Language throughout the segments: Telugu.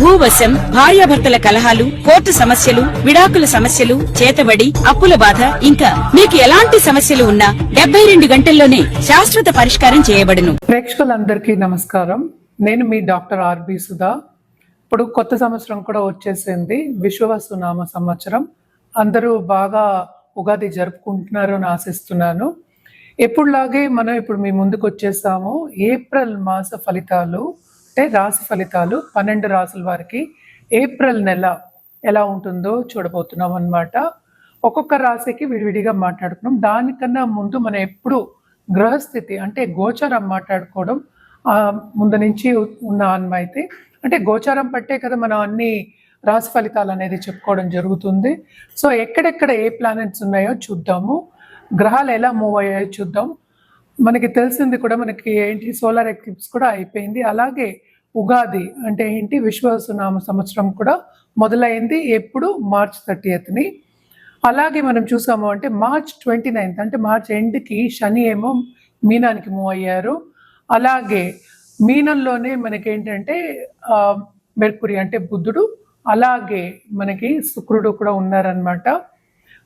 భూవశం భార్యాభర్తల కలహాలు కోర్టు సమస్యలు విడాకుల సమస్యలు చేతబడి అప్పుల బాధ ఇంకా మీకు ఎలాంటి సమస్యలు ఉన్నా డెబ్బై రెండు గంటల్లోనే శాశ్వత పరిష్కారం చేయబడును. ప్రేక్షకులందరికీ నమస్కారం. నేను మీ డాక్టర్ ఆర్బి సుధా. ఇప్పుడు కొత్త సంవత్సరం కూడా వచ్చేసింది. విశ్వవస్తు నామ సంవత్సరం. అందరూ బాగా ఉగాది జరుపుకుంటున్నారు అని ఆశిస్తున్నాను. ఎప్పుడులాగే మనం ఇప్పుడు మీ ముందుకు వచ్చేసాము. ఏప్రిల్ మాస ఫలితాలు చూస్తే రాశి ఫలితాలు పన్నెండు రాసుల వారికి ఏప్రిల్ నెల ఎలా ఉంటుందో చూడబోతున్నాం అన్నమాట. ఒక్కొక్క రాశికి విడివిడిగా మాట్లాడుకున్నాం. దానికన్నా ముందు మనం ఎప్పుడు గ్రహస్థితి అంటే గోచరం మాట్లాడుకోవడం ముందు నుంచి ఉన్న అయితే అంటే గోచారం పట్టే కదా మనం అన్ని రాశి ఫలితాలు అనేది చెప్పుకోవడం జరుగుతుంది. సో ఎక్కడెక్కడ ఏ ప్లానెట్స్ ఉన్నాయో చూద్దాము. గ్రహాలు ఎలా మూవ్ అయ్యాయో చూద్దాం. మనకి తెలిసింది కూడా మనకి ఏంటి? సోలార్ ఎక్లిప్స్ కూడా అయిపోయింది. అలాగే ఉగాది అంటే ఏంటి? విశ్వసునామ సంవత్సరం కూడా మొదలైంది ఎప్పుడు? మార్చ్ థర్టీయత్ని అలాగే మనం చూసాము అంటే మార్చ్ ట్వంటీ నైన్త్ అంటే మార్చ్ ఎండ్కి శని ఏమో మీనానికి మూవ్ అయ్యారు. అలాగే మీనంలోనే మనకేంటంటే ఏంటంటే మెర్కురి అంటే బుద్ధుడు అలాగే మనకి శుక్రుడు కూడా ఉన్నారనమాట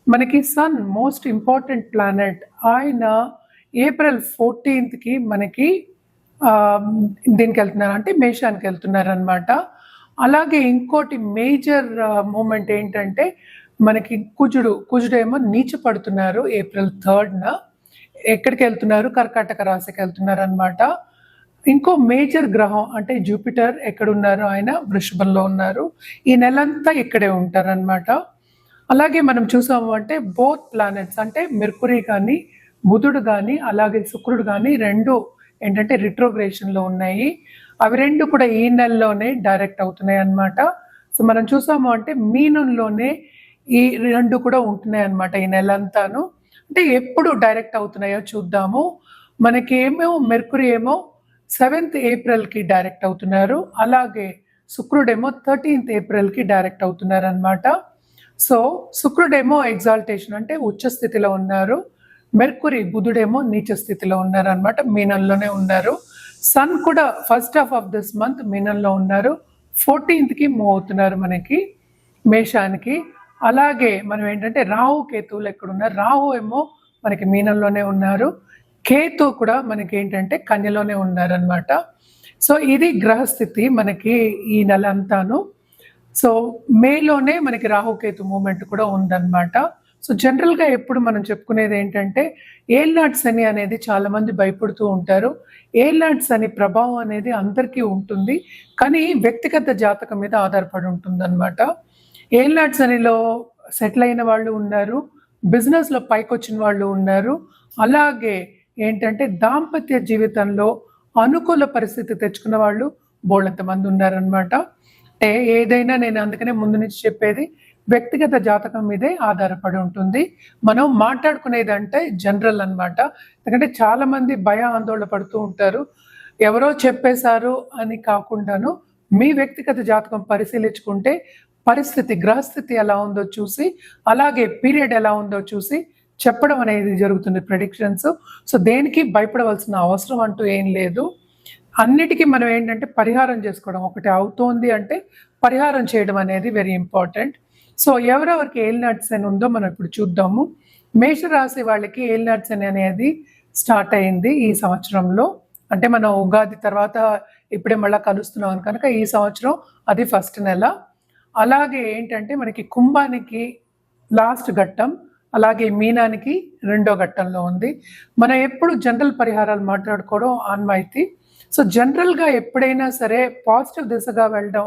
మనకి సన్ మోస్ట్ ఇంపార్టెంట్ ప్లానెట్. ఆయన ఏప్రిల్ ఫోర్టీన్త్కి మనకి దీనికి వెళ్తున్నారు అంటే మేషానికి వెళ్తున్నారు అనమాట అలాగే ఇంకోటి మేజర్ మూమెంట్ ఏంటంటే మనకి కుజుడు కుజుడేమో నీచ పడుతున్నారు ఏప్రిల్ థర్డ్న. ఎక్కడికి వెళ్తున్నారు? కర్కాటక రాశికి వెళ్తున్నారు అనమాట ఇంకో మేజర్ గ్రహం అంటే జూపిటర్ ఎక్కడున్నారు ఆయన వృషభంలో ఉన్నారు. ఈ నెలంతా ఇక్కడే ఉంటారనమాట అలాగే మనం చూసాము అంటే బోత్ ప్లానెట్స్ అంటే మెర్కురీ కానీ బుధుడు కానీ అలాగే శుక్రుడు కానీ రెండు ఏంటంటే రిట్రోగ్రేషన్లో ఉన్నాయి. అవి రెండు కూడా ఈ నెలలోనే డైరెక్ట్ అవుతున్నాయి అన్నమాట. సో మనం చూసాము అంటే మీనంలోనే ఈ రెండు కూడా ఉంటున్నాయి అన్నమాట ఈ నెలంతాను. అంటే ఎప్పుడు డైరెక్ట్ అవుతున్నాయో చూద్దాము. మనకి ఏమో మెర్కురీ ఏమో సెవెంత్ ఏప్రిల్కి డైరెక్ట్ అవుతున్నారు. అలాగే శుక్రుడేమో థర్టీన్త్ ఏప్రిల్కి డైరెక్ట్ అవుతున్నారు అనమాట సో శుక్రుడేమో ఎగ్జాల్టేషన్ అంటే ఉచ్చ స్థితిలో ఉన్నారు. మెర్కురి బుధుడేమో నీచ స్థితిలో ఉన్నారనమాట మీనంలోనే ఉన్నారు. సన్ కూడా first half of this month మీనంలో ఉన్నారు. ఫోర్టీన్త్కి మూవ్ అవుతున్నారు మనకి మేషానికి. అలాగే మనం ఏంటంటే రాహు కేతువులు ఎక్కడ ఉన్నారు? రాహు ఏమో మనకి మీనంలోనే ఉన్నారు. కేతు కూడా మనకి ఏంటంటే కన్యలోనే ఉన్నారనమాట సో ఇది గ్రహస్థితి మనకి ఈ నెల అంతాను. సో మేలోనే మనకి రాహుకేతు మూమెంట్ కూడా ఉందన్నమాట. సో జనరల్గా ఎప్పుడు మనం చెప్పుకునేది ఏంటంటే ఏల్నాట్ అని అనేది చాలామంది భయపడుతూ ఉంటారు. ఏల్నాట్ అని ప్రభావం అనేది అందరికీ ఉంటుంది. కానీ వ్యక్తిగత జాతకం మీద ఆధారపడి ఉంటుందన్నమాట. ఏల్నాట్ అనిలో సెటిల్ అయిన వాళ్ళు ఉన్నారు. బిజినెస్లో పైకొచ్చిన వాళ్ళు ఉన్నారు. అలాగే ఏంటంటే దాంపత్య జీవితంలో అనుకూల పరిస్థితి తెచ్చుకున్న వాళ్ళు బోళ్ళంతమంది ఉన్నారనమాట అంటే ఏదైనా నేను అందుకనే ముందు నుంచి చెప్పేది వ్యక్తిగత జాతకం మీదే ఆధారపడి ఉంటుంది. మనం మాట్లాడుకునేది అంటే జనరల్ అన్నమాట. ఎందుకంటే చాలామంది భయ ఆందోళన పడుతూ ఉంటారు. ఎవరో చెప్పేశారు అని కాకుండాను మీ వ్యక్తిగత జాతకం పరిశీలించుకుంటే పరిస్థితి గ్రహస్థితి ఎలా ఉందో చూసి అలాగే పీరియడ్ ఎలా ఉందో చూసి చెప్పడం అనేది జరుగుతుంది ప్రెడిక్షన్స్ సో దేనికి భయపడవలసిన అవసరం అంటూ ఏం లేదు. అన్నిటికీ మనం ఏంటంటే పరిహారం చేసుకోవడం ఒకటి అవుతోంది అంటే పరిహారం చేయడం అనేది వెరీ ఇంపార్టెంట్ సో ఎవరెవరికి ఏలినాట్స్ అని ఉందో మనం ఇప్పుడు చూద్దాము. మేషరాశి వాళ్ళకి ఏలినాట్స్ అని అనేది స్టార్ట్ అయింది ఈ సంవత్సరంలో. అంటే మనం ఉగాది తర్వాత ఇప్పుడే మళ్ళీ కలుస్తున్నాం కనుక ఈ సంవత్సరం అది ఫస్ట్ నెల. అలాగే ఏంటంటే మనకి కుంభానికి లాస్ట్ ఘట్టం అలాగే మీనానికి రెండో ఘట్టంలో ఉంది. మనం ఎప్పుడు జనరల్ పరిహారాలు మాట్లాడుకోవడం ఆన్మాయితీ. సో జనరల్గా ఎప్పుడైనా సరే పాజిటివ్ దిశగా వెళ్ళడం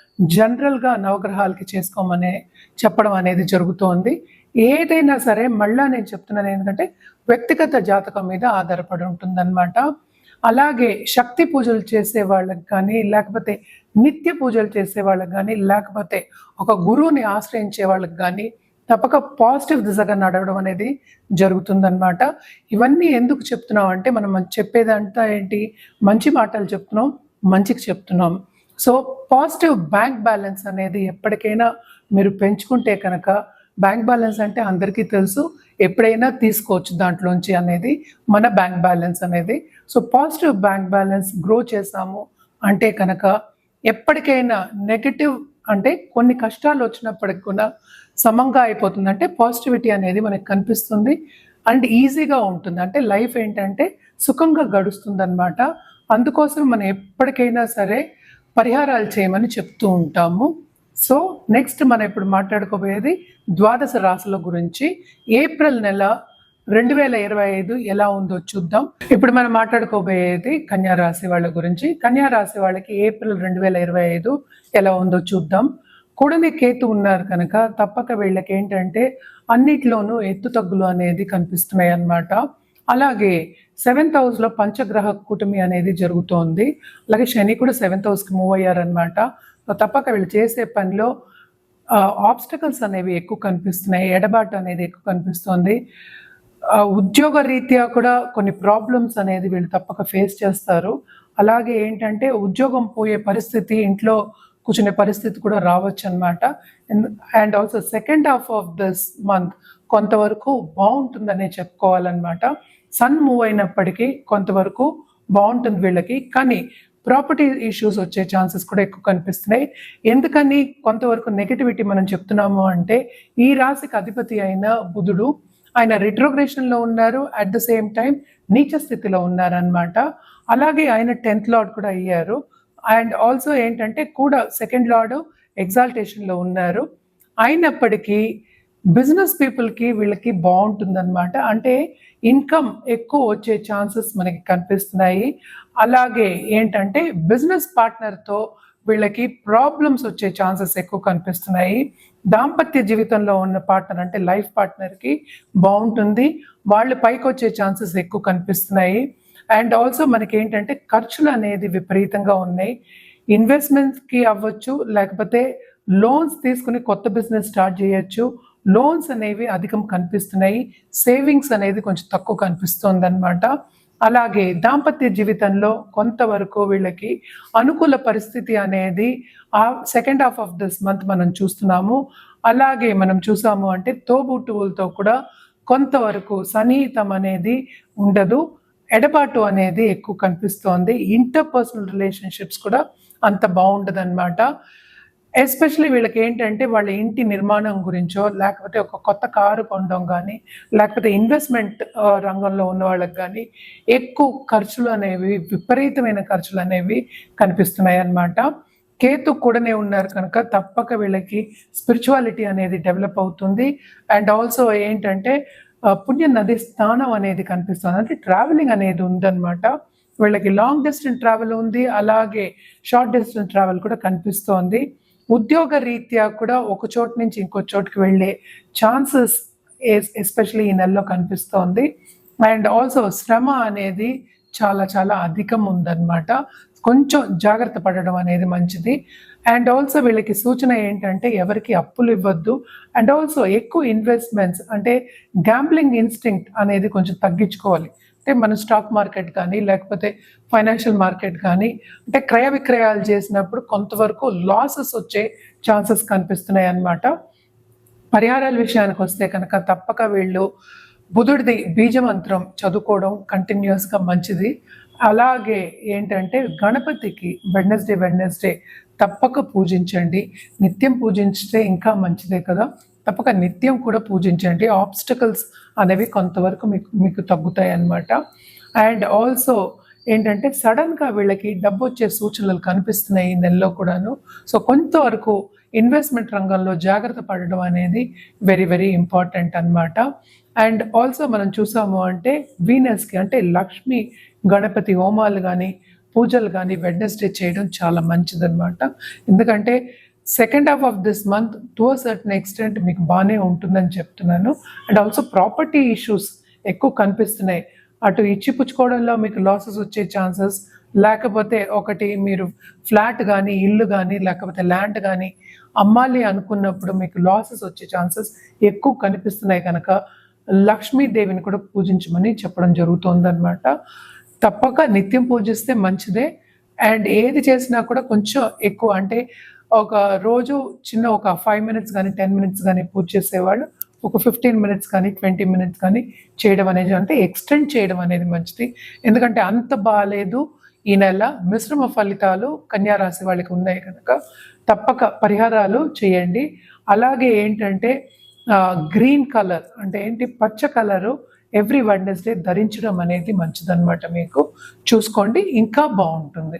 జనరల్గా నవగ్రహాలకి చేసుకోమనే చెప్పడం అనేది జరుగుతోంది. ఏదైనా సరే మళ్ళా నేను చెప్తున్నాను ఏంటంటే వ్యక్తిగత జాతకం మీద ఆధారపడి ఉంటుందన్నమాట. అలాగే శక్తి పూజలు చేసే వాళ్ళకి కానీ లేకపోతే నిత్య పూజలు చేసే వాళ్ళకి కానీ లేకపోతే ఒక గురువుని ఆశ్రయించే వాళ్ళకి కానీ తప్పక పాజిటివ్ దిశగా నడవడం అనేది జరుగుతుందన్నమాట. ఇవన్నీ ఎందుకు చెప్తున్నాం అంటే మనం చెప్పేదంతా ఏంటి? మంచి మాటలు చెప్తున్నాం మంచికి చెప్తున్నాం. సో పాజిటివ్ బ్యాంక్ బ్యాలెన్స్ అనేది ఎప్పటికైనా మీరు పెంచుకుంటే కనుక బ్యాంక్ బ్యాలెన్స్ అంటే అందరికీ తెలుసు ఎప్పుడైనా తీసుకోవచ్చు దాంట్లోంచి అనేది మన బ్యాంక్ బ్యాలెన్స్ అనేది. So positive bank balance grow చేసాము అంటే కనుక ఎప్పటికైనా నెగటివ్ అంటే కొన్ని కష్టాలు వచ్చినప్పటికి కూడా సమంగా అయిపోతుంది. అంటే పాజిటివిటీ అనేది మనకి కనిపిస్తుంది అండ్ ఈజీగా ఉంటుంది. అంటే లైఫ్ ఏంటంటే సుఖంగా గడుస్తుంది అనమాట అందుకోసం మనం ఎప్పటికైనా సరే పరిహారాలు చేయమని చెప్తూ ఉంటాము. సో నెక్స్ట్ మనం ఇప్పుడు మాట్లాడుకోబోయేది ద్వాదశ రాశుల గురించి. ఏప్రిల్ నెల రెండు వేల ఇరవై ఐదు ఎలా ఉందో చూద్దాం. ఇప్పుడు మనం మాట్లాడుకోబోయేది కన్యా రాశి వాళ్ళ గురించి. కన్యా రాశి వాళ్ళకి ఏప్రిల్ రెండు వేల ఇరవై ఐదు ఎలా ఉందో చూద్దాం. కూడని కేతు ఉన్నారు కనుక తప్పక వీళ్ళకి ఏంటంటే అన్నిట్లోనూ ఎత్తు తగ్గులు అనేది కనిపిస్తున్నాయి అన్నమాట అలాగే సెవెంత్ హౌస్లో పంచగ్రహ కూటమి అనేది జరుగుతోంది. అలాగే శని కూడా సెవెంత్ హౌస్కి మూవ్ అయ్యారనమాట తప్పక వీళ్ళు చేసే పనిలో ఆబ్స్టకల్స్ అనేవి ఎక్కువ కనిపిస్తున్నాయి. ఎడబాటు అనేది ఎక్కువ కనిపిస్తుంది. ఉద్యోగ రీత్యా కూడా కొన్ని ప్రాబ్లమ్స్ అనేది వీళ్ళు తప్పక ఫేస్ చేస్తారు. అలాగే ఏంటంటే ఉద్యోగం పోయే పరిస్థితి ఇంట్లో కూర్చునే పరిస్థితి కూడా రావచ్చు అనమాట and also second half of this month కొంతవరకు బాగుంటుందనే చెప్పుకోవాలన్నమాట. సన్ మూవ్ అయినప్పటికీ కొంతవరకు బాగుంటుంది వీళ్ళకి. కానీ ప్రాపర్టీ ఇష్యూస్ వచ్చే ఛాన్సెస్ కూడా ఎక్కువ కనిపిస్తున్నాయి. ఎందుకని కొంతవరకు నెగిటివిటీ మనం చెప్తున్నాము అంటే ఈ రాశికి అధిపతి అయిన బుధుడు ఆయన రిట్రోగ్రేషన్లో ఉన్నారు. అట్ ద సేమ్ టైం నీచ స్థితిలో ఉన్నారనమాట అలాగే ఆయన టెన్త్ లార్డ్ కూడా అయ్యారు. అండ్ ఆల్సో ఏంటంటే కూడా సెకండ్ లార్డ్ ఎగ్జాల్టేషన్లో ఉన్నారు. అయినప్పటికీ బిజినెస్ పీపుల్కి వీళ్ళకి బాగుంటుందన్నమాట. అంటే ఇన్కమ్ ఎక్కువ వచ్చే ఛాన్సెస్ మనకి కనిపిస్తున్నాయి. అలాగే ఏంటంటే బిజినెస్ పార్ట్నర్తో వీళ్ళకి ప్రాబ్లమ్స్ వచ్చే ఛాన్సెస్ ఎక్కువ కనిపిస్తున్నాయి. దాంపత్య జీవితంలో ఉన్న పార్ట్నర్ అంటే లైఫ్ పార్ట్నర్కి బాగుంటుంది. వాళ్ళు పైకి వచ్చే ఛాన్సెస్ ఎక్కువ కనిపిస్తున్నాయి. అండ్ ఆల్సో మనకి ఏంటంటే ఖర్చులు అనేది విపరీతంగా ఉన్నాయి. ఇన్వెస్ట్మెంట్కి అవ్వచ్చు లేకపోతే లోన్స్ తీసుకుని కొత్త బిజినెస్ స్టార్ట్ చేయొచ్చు. లోన్స్ అనేవి అధికం కనిపిస్తున్నాయి. సేవింగ్స్ అనేది కొంచెం తక్కువ కనిపిస్తుంది అనమాట అలాగే దాంపత్య జీవితంలో కొంతవరకు వీళ్ళకి అనుకూల పరిస్థితి అనేది ఆ second half of this month మనం చూస్తున్నాము. అలాగే మనం చూసాము అంటే తోబుట్టువులతో కూడా కొంతవరకు సన్నిహితం అనేది ఉండదు. ఎడబాటు అనేది ఎక్కువ కనిపిస్తోంది. ఇంటర్ పర్సనల్ రిలేషన్షిప్స్ కూడా అంత బాగుండదు అనమాట ఎస్పెషలీ వీళ్ళకి ఏంటంటే వాళ్ళ ఇంటి నిర్మాణం గురించో లేకపోతే ఒక కొత్త కారు కొనడం కానీ లేకపోతే ఇన్వెస్ట్మెంట్ రంగంలో ఉన్న వాళ్ళకి కానీ ఎక్కువ ఖర్చులు అనేవి విపరీతమైన ఖర్చులు అనేవి కనిపిస్తున్నాయి అన్నమాట కేతు కూడానే ఉన్నారు కనుక తప్పక వీళ్ళకి స్పిరిచువాలిటీ అనేది డెవలప్ అవుతుంది. అండ్ ఆల్సో ఏంటంటే పుణ్య నది స్థానం అనేది కనిపిస్తుంది. అంటే ట్రావెలింగ్ అనేది ఉందన్నమాట. వీళ్ళకి లాంగ్ డిస్టెన్స్ ట్రావెల్ ఉంది అలాగే షార్ట్ డిస్టెన్స్ ట్రావెల్ కూడా కనిపిస్తోంది. ఉద్యోగ రీత్యా కూడా ఒక చోటు నుంచి ఇంకో చోటుకి వెళ్ళే ఛాన్సెస్ ఎస్పెషలీ ఈ నెలలో కనిపిస్తోంది. అండ్ ఆల్సో శ్రమ అనేది చాలా చాలా అధికం ఉందన్నమాట. కొంచెం జాగ్రత్త పడడం అనేది మంచిది. అండ్ ఆల్సో వీళ్ళకి సూచన ఏంటంటే ఎవరికి అప్పులు ఇవ్వద్దు. అండ్ ఆల్సో ఎక్కువ ఇన్వెస్ట్మెంట్స్ అంటే గ్యాంబ్లింగ్ ఇన్స్టింక్ట్ అనేది కొంచెం తగ్గించుకోవాలి. అంటే మన స్టాక్ మార్కెట్ కానీ లేకపోతే ఫైనాన్షియల్ మార్కెట్ కానీ అంటే క్రయ విక్రయాలు చేసినప్పుడు కొంతవరకు లాసెస్ వచ్చే ఛాన్సెస్ కనిపిస్తున్నాయి అన్నమాట. పరిహారాల విషయానికి వస్తే కనుక తప్పక వీళ్ళు బుధుడిది బీజమంత్రం చదువుకోవడం కంటిన్యూస్గా మంచిది. అలాగే ఏంటంటే గణపతికి వెడ్నెస్డే వెడ్నెస్డే. తప్పక పూజించండి. నిత్యం పూజించితే ఇంకా మంచిదే కదా. తప్పక నిత్యం కూడా పూజించండి. ఆబ్స్టకల్స్ అనేవి కొంతవరకు మీకు మీకు తగ్గుతాయి అన్నమాట అండ్ ఆల్సో ఏంటంటే సడన్గా వీళ్ళకి డబ్బు వచ్చే సూచనలు కనిపిస్తున్నాయి ఈ నెలలో కూడాను. సో కొంతవరకు ఇన్వెస్ట్మెంట్ రంగంలో జాగ్రత్త పడడం అనేది వెరీ వెరీ ఇంపార్టెంట్ అన్నమాట. అండ్ ఆల్సో మనం చూసాము అంటే వీనస్కి అంటే లక్ష్మి గణపతి హోమాలు కానీ పూజలు కానీ వెడ్నెస్డే చేయడం చాలా మంచిదన్నమాట. ఎందుకంటే second half of this month to a certain extent మీకు బాగానే ఉంటుందని చెప్తున్నాను. అండ్ ఆల్సో ప్రాపర్టీ ఇష్యూస్ ఎక్కువ కనిపిస్తున్నాయి. అటు ఇచ్చి పుచ్చుకోవడంలో మీకు లాసెస్ వచ్చే ఛాన్సెస్ లేకపోతే ఒకటి మీరు ఫ్లాట్ కానీ ఇల్లు కానీ లేకపోతే ల్యాండ్ కానీ అమ్మాలి అనుకున్నప్పుడు మీకు లాసెస్ వచ్చే ఛాన్సెస్ ఎక్కువ కనిపిస్తున్నాయి కనుక లక్ష్మీదేవిని కూడా పూజించమని చెప్పడం జరుగుతుందన్నమాట. తప్పక నిత్యం పూజిస్తే మంచిదే. అండ్ ఏది చేసినా కూడా కొంచెం ఎక్కువ అంటే ఒక రోజు చిన్న ఒక ఫైవ్ మినిట్స్ కానీ టెన్ మినిట్స్ కానీ పూజ చేసేవాళ్ళు ఒక ఫిఫ్టీన్ మినిట్స్ కానీ ట్వంటీ మినిట్స్ కానీ చేయడం అనేది అంటే ఎక్స్టెండ్ చేయడం అనేది మంచిది. ఎందుకంటే అంత బాగాలేదు ఈ నెల మిశ్రమ ఫలితాలు కన్యారాశి వాళ్ళకి ఉన్నాయి కనుక తప్పక పరిహారాలు చేయండి. అలాగే ఏంటంటే గ్రీన్ కలర్ అంటే ఏంటి? పచ్చ కలరు ఎవ్రీ వెడ్నెస్డే ధరించడం అనేది మంచిదన్నమాట మీకు. చూసుకోండి ఇంకా బాగుంటుంది.